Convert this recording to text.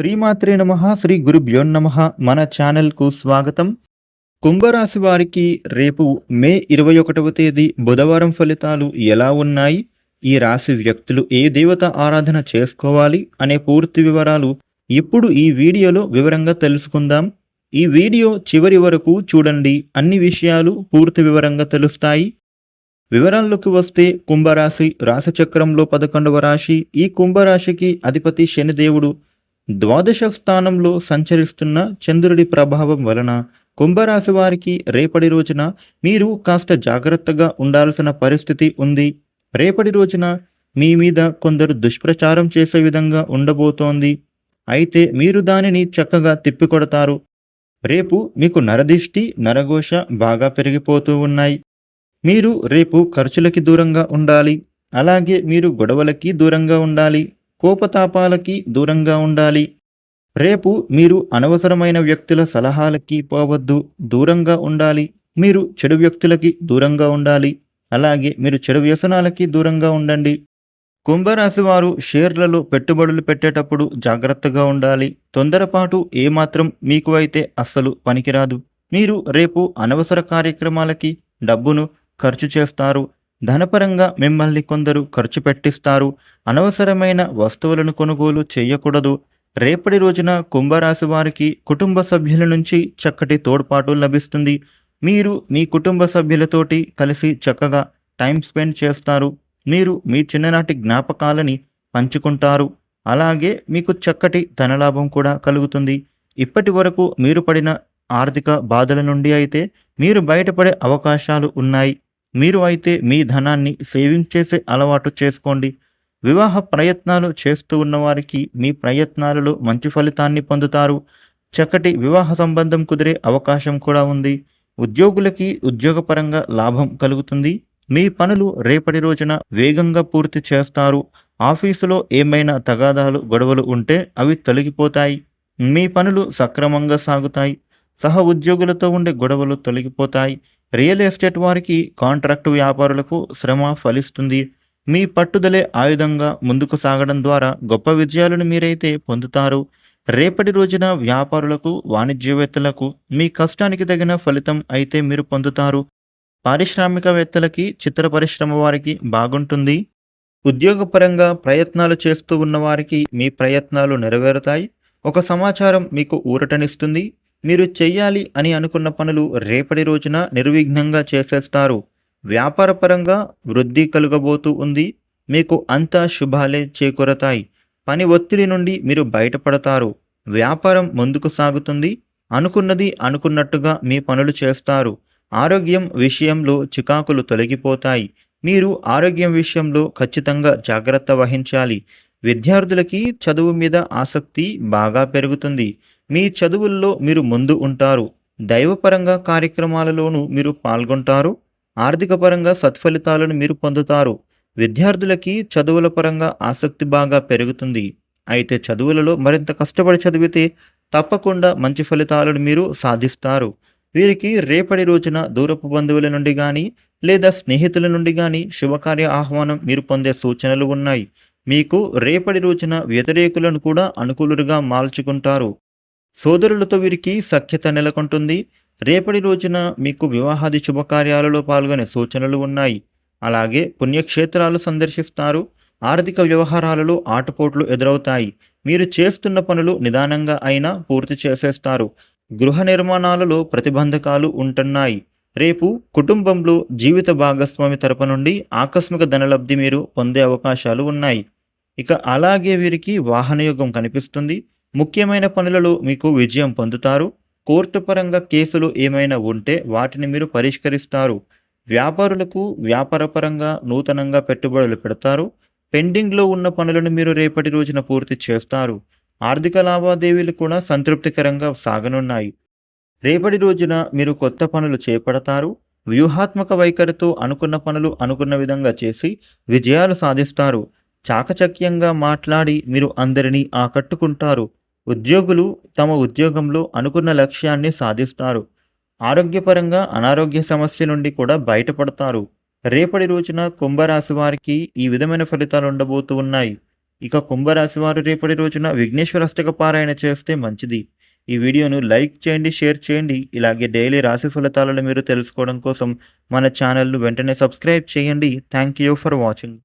శ్రీమాత్రే నమ శ్రీ గురుభ్యో నమ. మన ఛానల్కు స్వాగతం. కుంభరాశి వారికి రేపు మే ఇరవై ఒకటవ తేదీ బుధవారం ఫలితాలు ఎలా ఉన్నాయి? ఈ రాశి వ్యక్తులు ఏ దేవత ఆరాధన చేసుకోవాలి అనే పూర్తి వివరాలు ఇప్పుడు ఈ వీడియోలో వివరంగా తెలుసుకుందాం. ఈ వీడియో చివరి వరకు చూడండి. అన్ని విషయాలు పూర్తి వివరంగా తెలుస్తాయి. వివరాల్లోకి వస్తే కుంభరాశి రాశిచక్రంలో పదకొండవ రాశి. ఈ కుంభరాశికి అధిపతి శనిదేవుడు ద్వాదశ స్థానంలో సంచరిస్తున్న చంద్రుడి ప్రభావం వలన కుంభరాశి వారికి రేపటి రోజున మీరు కాస్త జాగ్రత్తగా ఉండాల్సిన పరిస్థితి ఉంది. రేపటి రోజున మీ మీద కొందరు దుష్ప్రచారం చేసే విధంగా ఉండబోతోంది. అయితే మీరు దానిని చక్కగా తిప్పికొడతారు. రేపు మీకు నరదిష్టి నరఘోష బాగా పెరిగిపోతూ ఉన్నాయి. మీరు రేపు ఖర్చులకి దూరంగా ఉండాలి. అలాగే మీరు గొడవలకి దూరంగా ఉండాలి. కోపతాపాలకి దూరంగా ఉండాలి. రేపు మీరు అనవసరమైన వ్యక్తుల సలహాలకి పోవద్దు దూరంగా ఉండాలి. మీరు చెడు వ్యక్తులకి దూరంగా ఉండాలి. అలాగే మీరు చెడు వ్యసనాలకి దూరంగా ఉండండి. కుంభరాశి వారు షేర్లలో పెట్టుబడులు పెట్టేటప్పుడు జాగ్రత్తగా ఉండాలి. తొందరపాటు ఏమాత్రం మీకు అయితే అస్సలు పనికిరాదు. మీరు రేపు అనవసర కార్యక్రమాలకి డబ్బును ఖర్చు చేస్తారు. ధనపరంగా మిమ్మల్ని కొందరు ఖర్చు పెట్టిస్తారు. అనవసరమైన వస్తువులను కొనుగోలు చేయకూడదు. రేపటి రోజున కుంభరాశి వారికి కుటుంబ సభ్యుల నుంచి చక్కటి తోడ్పాటు లభిస్తుంది. మీరు మీ కుటుంబ సభ్యులతోటి కలిసి చక్కగా టైం స్పెండ్ చేస్తారు. మీరు మీ చిన్ననాటి జ్ఞాపకాలని పంచుకుంటారు. అలాగే మీకు చక్కటి ధనలాభం కూడా కలుగుతుంది. ఇప్పటి వరకు మీరు పడిన ఆర్థిక బాధల నుండి అయితే మీరు బయటపడే అవకాశాలు ఉన్నాయి. మీరు అయితే మీ ధనాన్ని సేవింగ్ చేసే అలవాటు చేసుకోండి. వివాహ ప్రయత్నాలు చేస్తూ ఉన్నవారికి మీ ప్రయత్నాలలో మంచి ఫలితాన్ని పొందుతారు. చక్కటి వివాహ సంబంధం కుదిరే అవకాశం కూడా ఉంది. ఉద్యోగులకి ఉద్యోగపరంగా లాభం కలుగుతుంది. మీ పనులు రేపటి రోజున వేగంగా పూర్తి చేస్తారు. ఆఫీసులో ఏమైనా తగాదాలు గొడవలు ఉంటే అవి తొలగిపోతాయి. మీ పనులు సక్రమంగా సాగుతాయి. సహ ఉద్యోగులతో ఉండే గొడవలు తొలగిపోతాయి. రియల్ ఎస్టేట్ వారికి కాంట్రాక్టు వ్యాపారులకు శ్రమ ఫలిస్తుంది. మీ పట్టుదలే ఆయుధంగా ముందుకు సాగడం ద్వారా గొప్ప విజయాలను మీరైతే పొందుతారు. రేపటి రోజున వ్యాపారులకు వాణిజ్యవేత్తలకు మీ కష్టానికి తగిన ఫలితం అయితే మీరు పొందుతారు. పారిశ్రామికవేత్తలకి చిత్ర పరిశ్రమ వారికి బాగుంటుంది. ఉద్యోగపరంగా ప్రయత్నాలు చేస్తూ ఉన్నవారికి మీ ప్రయత్నాలు నెరవేరుతాయి. ఒక సమాచారం మీకు ఊరటనిస్తుంది. మీరు చెయ్యాలి అని అనుకున్న పనులు రేపటి రోజున నిర్విఘ్నంగా చేసేస్తారు. వ్యాపారపరంగా వృద్ధి కలుగబోతూ ఉంది. మీకు అంతా శుభాలే చేకూరతాయి. పని ఒత్తిడి నుండి మీరు బయటపడతారు. వ్యాపారం ముందుకు సాగుతుంది. అనుకున్నది అనుకున్నట్టుగా మీ పనులు చేస్తారు. ఆరోగ్యం విషయంలో చికాకులు తొలగిపోతాయి. మీరు ఆరోగ్యం విషయంలో ఖచ్చితంగా జాగ్రత్త వహించాలి. విద్యార్థులకి చదువు మీద ఆసక్తి బాగా పెరుగుతుంది. మీ చదువుల్లో మీరు ముందు ఉంటారు. దైవపరంగా కార్యక్రమాలలోనూ మీరు పాల్గొంటారు. ఆర్థికపరంగా సత్ఫలితాలను మీరు పొందుతారు. విద్యార్థులకి చదువుల పరంగా ఆసక్తి బాగా పెరుగుతుంది. అయితే చదువులలో మరింత కష్టపడి చదివితే తప్పకుండా మంచి ఫలితాలను మీరు సాధిస్తారు. వీరికి రేపటి రోజున దూరపు బంధువుల నుండి కానీ లేదా స్నేహితుల నుండి కానీ శుభకార్య ఆహ్వానం మీరు పొందే సూచనలు ఉన్నాయి. మీకు రేపటి రోజున వ్యతిరేకులను కూడా అనుకూలుగా మార్చుకుంటారు. సోదరులతో వీరికి సఖ్యత నెలకొంటుంది. రేపటి రోజున మీకు వివాహాది శుభకార్యాలలో పాల్గొనే సూచనలు ఉన్నాయి. అలాగే పుణ్యక్షేత్రాలు సందర్శిస్తారు. ఆర్థిక వ్యవహారాలలో ఆటపోట్లు ఎదురవుతాయి. మీరు చేస్తున్న పనులు నిదానంగా అయినా పూర్తి చేసేస్తారు. గృహ నిర్మాణాలలో ప్రతిబంధకాలు ఉంటున్నాయి. రేపు కుటుంబంలో జీవిత భాగస్వామి తరపు నుండి ఆకస్మిక ధనలబ్ధి మీరు పొందే అవకాశాలు ఉన్నాయి. ఇక అలాగే వీరికి వాహనయోగం కనిపిస్తుంది. ముఖ్యమైన పనులలో మీకు విజయం పొందుతారు. కోర్టు పరంగా కేసులు ఏమైనా ఉంటే వాటిని మీరు పరిష్కరిస్తారు. వ్యాపారులకు వ్యాపారపరంగా నూతనంగా పెట్టుబడులు పెడతారు. పెండింగ్లో ఉన్న పనులను మీరు రేపటి రోజున పూర్తి చేస్తారు. ఆర్థిక లావాదేవీలు కూడా సంతృప్తికరంగా సాగనున్నాయి. రేపటి రోజున మీరు కొత్త పనులు చేపడతారు. వ్యూహాత్మక వైఖరితో అనుకున్న పనులు అనుకున్న విధంగా చేసి విజయాలు సాధిస్తారు. చాకచక్యంగా మాట్లాడి మీరు అందరినీ ఆకట్టుకుంటారు. ఉద్యోగులు తమ ఉద్యోగంలో అనుకున్న లక్ష్యాన్ని సాధిస్తారు. ఆరోగ్యపరంగా అనారోగ్య సమస్య నుండి కూడా బయటపడతారు. రేపటి రోజున కుంభరాశి వారికి ఈ విధమైన ఫలితాలు ఉండబోతూ ఉన్నాయి. ఇక కుంభరాశి వారు రేపటి రోజున విఘ్నేశ్వర అష్టక పారాయణ చేస్తే మంచిది. ఈ వీడియోను లైక్ చేయండి షేర్ చేయండి. ఇలాగే డైలీ రాశి ఫలితాలను మీరు తెలుసుకోవడం కోసం మన ఛానల్ను వెంటనే సబ్స్క్రైబ్ చేయండి. Thank you for watching.